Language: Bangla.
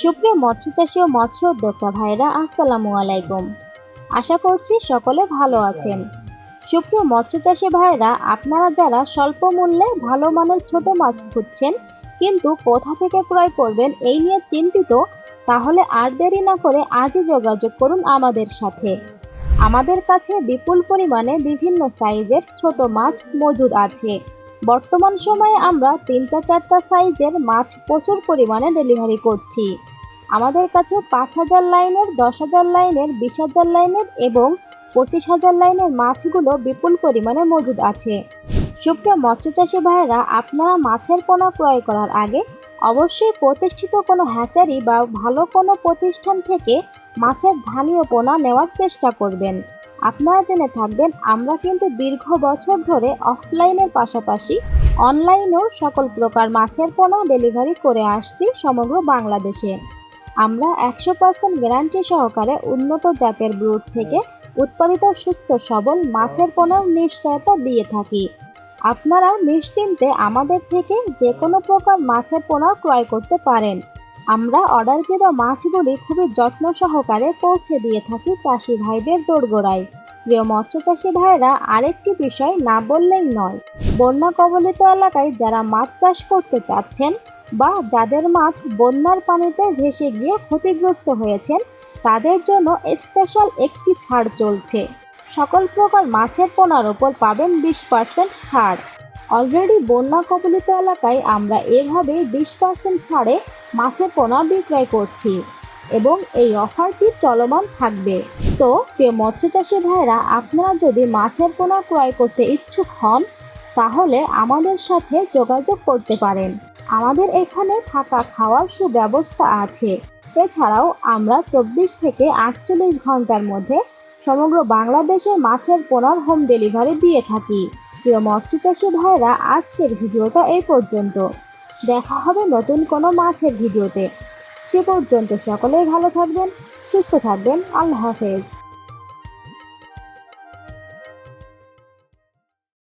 সুপ্রিয় মৎস্য চাষী ও মৎস্য উদ্যোক্তা ভাইরা আসসালামু আলাইকুম। আশা করছি সকলে ভালো আছেন। সুপ্রিয় মৎস্য চাষী ভাইরা আপনারা যারা স্বল্প মূল্যে ভালো মানের ছোট মাছ খুঁজছেন, কিন্তু কোথা থেকে ক্রয় করবেন এই নিয়ে চিন্তিত, তাহলে আর দেরি না করে আজই যোগাযোগ করুন আমাদের সাথে। আমাদের কাছে বিপুল পরিমাণে বিভিন্ন সাইজের ছোট মাছ মজুদ আছে। বর্তমান সময়ে আমরা তিনটা চারটা সাইজের মাছ প্রচুর পরিমাণে ডেলিভারি করছি। আমাদের কাছে পাঁচ হাজার লাইনের, দশ হাজার লাইনের, বিশ হাজার লাইনের এবং পঁচিশ হাজার লাইনের মাছগুলো বিপুল পরিমাণে মজুদ আছে। সুপ্রিয় মৎস্য চাষী ভাইয়েরা, আপনারা মাছের পোনা ক্রয় করার আগে অবশ্যই প্রতিষ্ঠিত কোনো হ্যাচারি বা ভালো কোনো প্রতিষ্ঠান থেকে মাছের ধানীয় পোনা নেওয়ার চেষ্টা করবেন। আপনারা জেনে থাকবেন, আমরা কিন্তু দীর্ঘ বছর ধরে অফলাইনের পাশাপাশি অনলাইনেও সকল প্রকার মাছের পোনা ডেলিভারি করে আসছি সমগ্র বাংলাদেশে। আমরা একশো পার্সেন্ট গ্যারান্টি সহকারে উন্নত জাতের ব্রুড থেকে উৎপাদিত সুস্থ সবল মাছের পোনার নিশ্চয়তা দিয়ে থাকি। আপনারা নিশ্চিন্তে আমাদের থেকে যে কোনো প্রকার মাছের পোনা ক্রয় করতে পারেন। আমরা অর্ডার অর্ডারকৃত মাছগুলি খুবই যত্ন সহকারে পৌঁছে দিয়ে থাকি চাষি ভাইদের দোরগোড়ায়। প্রিয় মৎস্য চাষি ভাইরা আরেকটি বিষয় না বললেই নয়। বন্যা কবলিত এলাকায় যারা মাছ চাষ করতে চাচ্ছেন বা যাদের মাছ বন্যার পানিতে ভেসে গিয়ে ক্ষতিগ্রস্ত হয়েছেন, তাদের জন্য স্পেশাল একটি ছাড় চলছে। সকল প্রকার মাছের পোনার ওপর পাবেন বিশ পার্সেন্ট ছাড়। অলরেডি বন্যা কবলিত এলাকায় আমরা এভাবে বিশ পার্সেন্ট ছাড়ে মাছের পোনা বিক্রয় করছি এবং এই অফারটি চলমান থাকবে। তো প্রিয় মৎস্য চাষী ভাইরা আপনারা যদি মাছের পোনা ক্রয় করতে ইচ্ছুক হন, তাহলে আমাদের সাথে যোগাযোগ করতে পারেন। আমাদের এখানে থাকা খাওয়ার সুব্যবস্থা আছে। এছাড়াও আমরা চব্বিশ থেকে আটচল্লিশ ঘণ্টার মধ্যে সমগ্র বাংলাদেশে মাছের পোনার হোম ডেলিভারি দিয়ে থাকি। প্রিয় মৎস্য চাষী ভাইরা আজকের ভিডিওটা এই পর্যন্ত। দেখা হবে নতুন কোনো মাছের ভিডিওতে। সে পর্যন্ত সকলেই ভালো থাকবেন, সুস্থ থাকবেন। আল্লাহ হাফেজ।